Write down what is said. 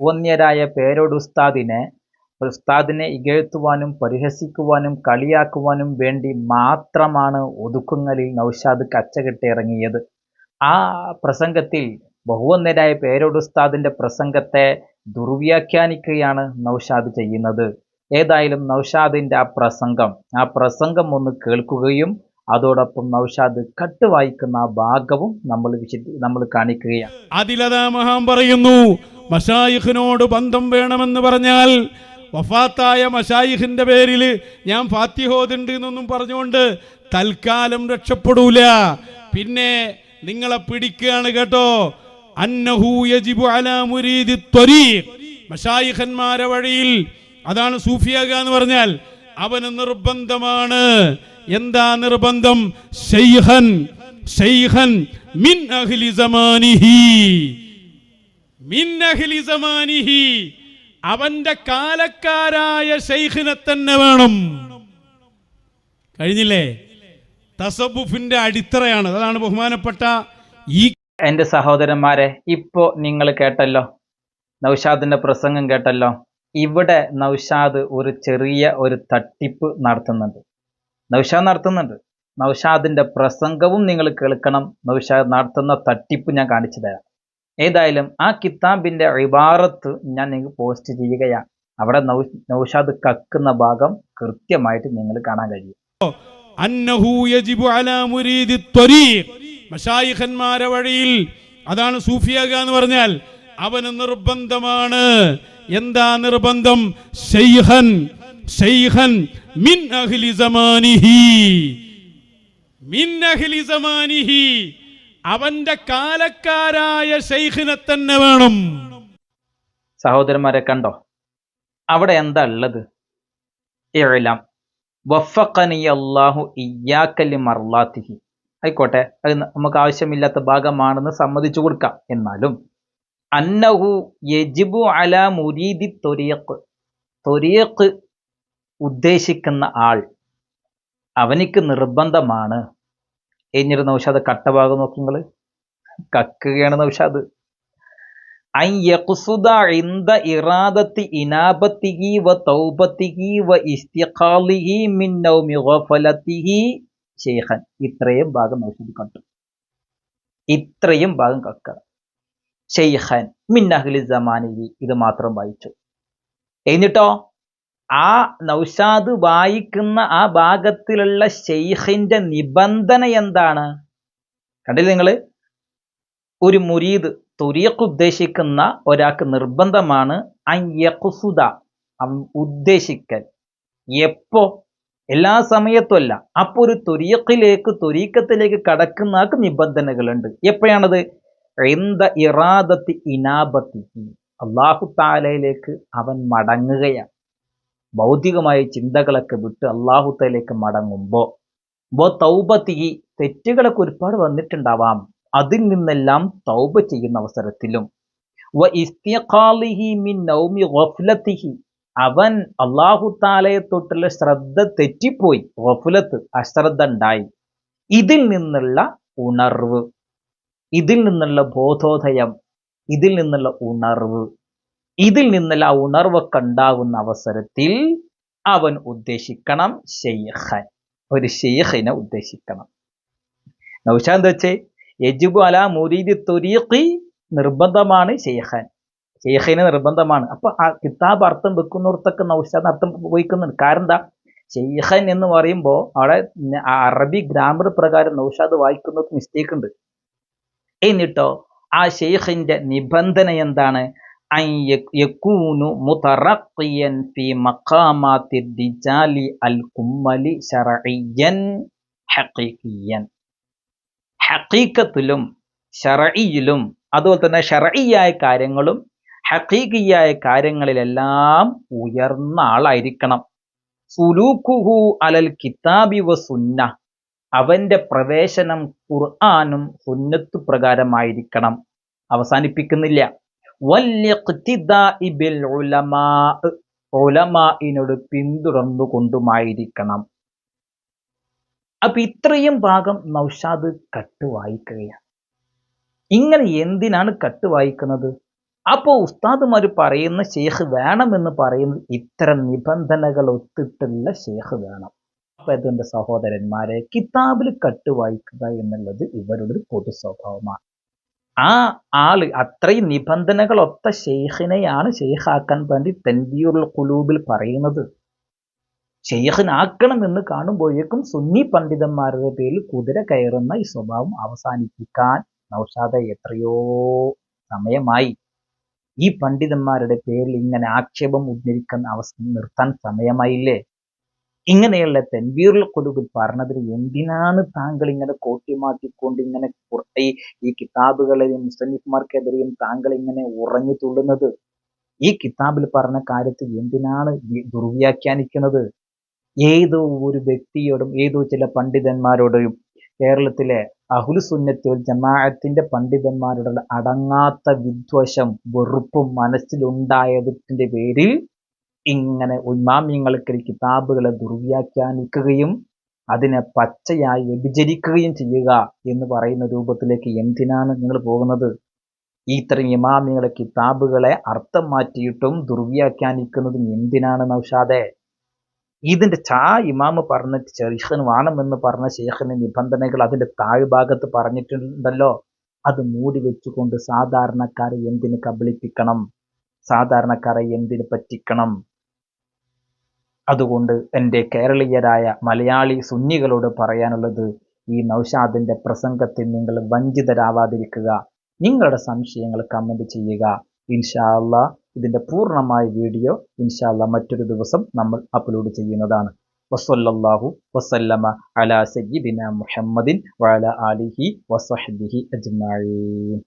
ബഹുവന്യരായ പേരോടുസ്താദിനെ ഉസ്താദിനെ ഇകഴ്ത്തുവാനും പരിഹസിക്കുവാനും കളിയാക്കുവാനും വേണ്ടി മാത്രമാണ് ഒതുക്കുങ്ങലിൽ നൗഷാദ് കച്ചകെട്ടി ഇറങ്ങിയത്. ആ പ്രസംഗത്തിൽ ബഹുവന്നരായ പേരോട് ഉസ്താദിന്റെ പ്രസംഗത്തെ ദുർവ്യാഖ്യാനിക്കുകയാണ് നൗഷാദ് ചെയ്യുന്നത്. ഏതായാലും നൗഷാദിന്റെ ആ പ്രസംഗം ആ പ്രസംഗം ഒന്ന് കേൾക്കുകയും അതോടൊപ്പം നൗഷാദ് കട്ട് വായിക്കുന്ന ആ ഭാഗവും നമ്മൾ വിശദ നമ്മൾ കാണിക്കുകയാണ്. അതിലതാ മഹാം പറയുന്നു മഷായിഖിനോട് ബന്ധം വേണമെന്ന് പറഞ്ഞാൽ വഫാത്തായ മഷായിഖിന്റെ പേരിൽ ഞാൻ ഫാത്തിഹോദുണ്ട് എന്നൊന്നും പറഞ്ഞുകൊണ്ട് തൽക്കാലം രക്ഷപ്പെടൂല. പിന്നെ നിങ്ങളെ പിടിക്കുകയാണ് കേട്ടോ. മഷായിഖന്മാരെ വഴിയിൽ അതാണ് സൂഫിയാക എന്ന് പറഞ്ഞാൽ അവന് നിർബന്ധമാണ്. എന്താ നിർബന്ധം? മിൻ അഹ്ലി അവന്റെ കാലക്കാരായ ഷെയ്ഖിനെ തന്നെ വേണം. കഴിഞ്ഞില്ലേ? തസബുഫിന്റെ അടിത്തറയാണ്. അതാണ് ബഹുമാനപ്പെട്ട ഈ എന്റെ സഹോദരന്മാരെ ഇപ്പോ നിങ്ങൾ കേട്ടല്ലോ. നൗഷാദിന്റെ പ്രസംഗം കേട്ടല്ലോ. ഇവിടെ നൗഷാദ് ഒരു ചെറിയ ഒരു തട്ടിപ്പ് നടത്തുന്നുണ്ട്. നൗഷാദ് നടത്തുന്നുണ്ട്. നൗഷാദിന്റെ പ്രസംഗവും നിങ്ങൾ കേൾക്കണം. നൗഷാദ് നടത്തുന്ന തട്ടിപ്പ് ഞാൻ കാണിച്ചു തരാം. ഏതായാലും ആ കിതാബിന്റെ ഇബാറത്ത് ഞാൻ നിങ്ങൾക്ക് പോസ്റ്റ് ചെയ്യുകയാണ്. അവിടെ നൗഷാദ് കക്കുന്ന ഭാഗം കൃത്യമായിട്ട് നിങ്ങൾ കാണാൻ കഴിയും. വഴിയിൽ അതാണ് സൂഫിയാക എന്ന് പറഞ്ഞാൽ അവന് നിർബന്ധമാണ്. എന്താ നിർബന്ധം? ഷെയ്ഹൻ ഷെയ്ഹൻ മിൻ അഹ്ലി സമാനിഹി. മിൻ അഹ്ലി സമാനിഹി. അവന്റെ കാലക്കാരായ ഷെയ്ഖിനെ തന്നെ വേണം. സഹോദരന്മാരെ കണ്ടോ? അവിടെ എന്താ ഉള്ളത്? ഇഴലാം ആയിക്കോട്ടെ അത് നമുക്ക് ആവശ്യമില്ലാത്ത ഭാഗമാണെന്ന് സമ്മതിച്ചു കൊടുക്കാം. എന്നാലും അന്നഹു യജിബു ഉദ്ദേശിക്കുന്ന ആൾ അവനിക്ക് നിർബന്ധമാണ് എന്നിട്ട് നൗഷാദ് നോക്കി നിങ്ങൾ കക്കുകയാണ് നൗഷാദ് ഇൻദ ഇറാദത്തി വ വ ഇസ്തിഖാലിഹി മിൻ നൗമി ഗഫലത്തിഹി ഇത്രയും ഭാഗം നൗഷാദ് കണ്ടു. ഇത്രയും ഭാഗം കക്ക. ഷെയ്ഖൻ മിൻ അഹ്ലി ഇത് മാത്രം വായിച്ചു. എന്നിട്ടോ? ആ നൗഷാദ് വായിക്കുന്ന ആ ഭാഗത്തിലുള്ള ഷെയ്ഖിന്റെ നിബന്ധന എന്താണ്? കണ്ടില്ല നിങ്ങൾ ഒരു മുരീദ് തുരിയക്ക് ഉദ്ദേശിക്കുന്ന ഒരാൾക്ക് നിർബന്ധമാണ് അയ്യക്കുസുത ഉദ്ദേശിക്കൽ. എപ്പോ? എല്ലാ സമയത്തുമല്ല അപ്പൊ ഒരു തുരിയക്കിലേക്ക് തുരീക്കത്തിലേക്ക് കടക്കുന്ന ആൾക്ക് നിബന്ധനകളുണ്ട്. എപ്പോഴാണത്? എന്ത ഇറാദത്തി ഇനാബത്തി അള്ളാഹു താലയിലേക്ക് അവൻ മടങ്ങുകയാണ്. ഭൗതികമായ ചിന്തകളൊക്കെ വിട്ട് അള്ളാഹുത്തയിലേക്ക് മടങ്ങുമ്പോൾ തൗബ തൗബത്തി തെറ്റുകളൊക്കെ ഒരുപാട് വന്നിട്ടുണ്ടാവാം. അതിൽ നിന്നെല്ലാം തൗബ ചെയ്യുന്ന അവസരത്തിലും. അവൻ അള്ളാഹു താലയെ തൊട്ടുള്ള ശ്രദ്ധ തെറ്റിപ്പോയി ഗഫുലത്ത് അശ്രദ്ധ ഉണ്ടായി. ഇതിൽ നിന്നുള്ള ഉണർവ് ഇതിൽ നിന്നുള്ള ബോധോദയം ഇതിൽ നിന്നുള്ള ഉണർവ്. ഇതിൽ നിന്നെല്ലാം ആ ഉണർവൊക്കെ ഉണ്ടാകുന്ന അവസരത്തിൽ അവൻ ഉദ്ദേശിക്കണം ഷെയ്ഖൻ ഒരു ഷെയ്ഖിനെ ഉദ്ദേശിക്കണം. നൗഷാ എന്താ വെച്ചേ? യജുബു അല മുരീദി തൊരീഖി നിർബന്ധമാണ് ഷെയ്ഖൻ ഷെയ്ഖിന് നിർബന്ധമാണ്. അപ്പൊ ആ കിതാബ് അർത്ഥം വെക്കുന്നിടത്തൊക്കെ നൗഷാദ് അർത്ഥം ഉപയോഗിക്കുന്നുണ്ട് കാരണം എന്താ? ഷെയ്ഖൻ എന്ന് പറയുമ്പോൾ അവിടെ അറബി ഗ്രാമർ പ്രകാരം നൗഷാദ് വായിക്കുന്നത് മിസ്റ്റേക്ക് ഉണ്ട്. എന്നിട്ടോ? ആ ഷെയ്ഖിന്റെ നിബന്ധന എന്താണ്? ദിജാലി അൽ ഹഖീഖിയൻ ഷറയിലും അതുപോലെ തന്നെ ഷറയിയായ കാര്യങ്ങളും ഹഖീഖിയായ കാര്യങ്ങളിലെല്ലാം ഉയർന്ന ആളായിരിക്കണം. സുലൂഖുഹു അലൽ കിതാബി വ സുന്ന അവന്റെ പ്രവേശനം ഖുർആാനും സുന്നത്തു പ്രകാരമായിരിക്കണം. അവസാനിപ്പിക്കുന്നില്ല. വല്യഖ്തിദാഇ പിന്തുടർന്നുകൊണ്ടുമായിരിക്കണം അപ്പൊ ഇത്രയും ഭാഗം നൗഷാദ് കട്ട് വായിക്കുകയാണ്. ഇങ്ങനെ എന്തിനാണ് കട്ട് വായിക്കുന്നത്? അപ്പോൾ ഉസ്താദുമാർ പറയുന്ന ഷേഖ് വേണമെന്ന് പറയുന്നത് ഇത്തരം നിബന്ധനകൾ ഒത്തിട്ടുള്ള ഷേഖ് വേണം. അപ്പൊ സഹോദരന്മാരെ കിതാബിൽ കട്ട് വായിക്കുക എന്നുള്ളത് ഇവരുടെ ഒരു പൊതു സ്വഭാവമാണ്. ആ ആൾ അത്രയും നിബന്ധനകൾ ഒത്ത ഷെയ്ഖിനെയാണ് ഷെയ്ഖാക്കാൻ വേണ്ടി തെൻബിയുൽ കുലൂബിൽ പറയുന്നത്. ഷെയ്ഖിനാക്കണം എന്ന് കാണുമ്പോഴേക്കും സുന്നി പണ്ഡിതന്മാരുടെ പേരിൽ കുതിര കയറുന്ന ഈ സ്വഭാവം അവസാനിപ്പിക്കാൻ നൗഷാദ എത്രയോ സമയമായി. ഈ പണ്ഡിതന്മാരുടെ പേരിൽ ഇങ്ങനെ ആക്ഷേപം ഉദ്ധരിക്കുന്ന അവസ്ഥ നിർത്താൻ സമയമായില്ലേ? ഇങ്ങനെയുള്ള തെൻവീറുൽ കുലുബിൽ പറഞ്ഞതിന് എന്തിനാണ് താങ്കൾ ഇങ്ങനെ കോട്ടിമാറ്റിക്കൊണ്ട് ഇങ്ങനെ ഈ ഈ കിതാബുകളെയും മുസ്ലിംമാർക്കെതിരെയും താങ്കൾ ഇങ്ങനെ ഉറഞ്ഞു തുള്ളുന്നത്? ഈ കിതാബിൽ പറഞ്ഞ കാര്യത്തിൽ എന്തിനാണ് ദുർവ്യാഖ്യാനിക്കുന്നത്? ഏതോ ഒരു വ്യക്തിയോടും ഏതോ ചില പണ്ഡിതന്മാരോടും കേരളത്തിലെ അഹുലുസുന്നത്തിൽ ജമാഅത്തിന്റെ പണ്ഡിതന്മാരുടെ അടങ്ങാത്ത വിദ്വേഷം വെറുപ്പും മനസ്സിലുണ്ടായതിന്റെ പേരിൽ ഇങ്ങനെ ഉന്മാമ്യങ്ങൾക്ക് കിതാബുകളെ ദുർവ്യാഖ്യാനിക്കുകയും അതിനെ പച്ചയായി വ്യഭിചരിക്കുകയും ചെയ്യുക എന്ന് പറയുന്ന രൂപത്തിലേക്ക് എന്തിനാണ് നിങ്ങൾ പോകുന്നത്? ഈ ഇത്രയും ഇമാമികളെ കിതാബുകളെ അർത്ഥം മാറ്റിയിട്ടും ദുർവ്യാഖ്യാനിക്കുന്നതും എന്തിനാണ് നൗഷാദെ? ഇതിന്റെ ചാ ഇമാമ് പറഞ്ഞിട്ട് ഷെയ്ഖിന് വേണമെന്ന് പറഞ്ഞ ഷെയ്ഖിന് നിബന്ധനകൾ അതിന്റെ താഴ്ഭാഗത്ത് പറഞ്ഞിട്ടുണ്ടല്ലോ. അത് മൂടി വെച്ചുകൊണ്ട് സാധാരണക്കാരെ എന്തിന് കബളിപ്പിക്കണം? സാധാരണക്കാരെ എന്തിന് പറ്റിക്കണം? അതുകൊണ്ട് എന്റെ കേരളീയരായ മലയാളി സുന്നികളോട് പറയാനുള്ളത് ഈ നൗഷാദിന്റെ പ്രസംഗത്തിൽ നിങ്ങൾ വഞ്ചിതരാവാതിരിക്കുക. നിങ്ങളുടെ സംശയങ്ങൾ കമന്റ് ചെയ്യുക. ഇൻഷാല്ല ഇതിന്റെ പൂർണമായ വീഡിയോ ഇൻഷാല്ല മറ്റൊരു ദിവസം നമ്മൾ അപ്ലോഡ് ചെയ്യുന്നതാണ്. വസല്ലല്ലാഹു വസല്ലമ അലാ സയ്യിദിന മുഹമ്മദിൻ വഅല ആലിഹി വസഹ്ബിഹി അജ്മഈൻ.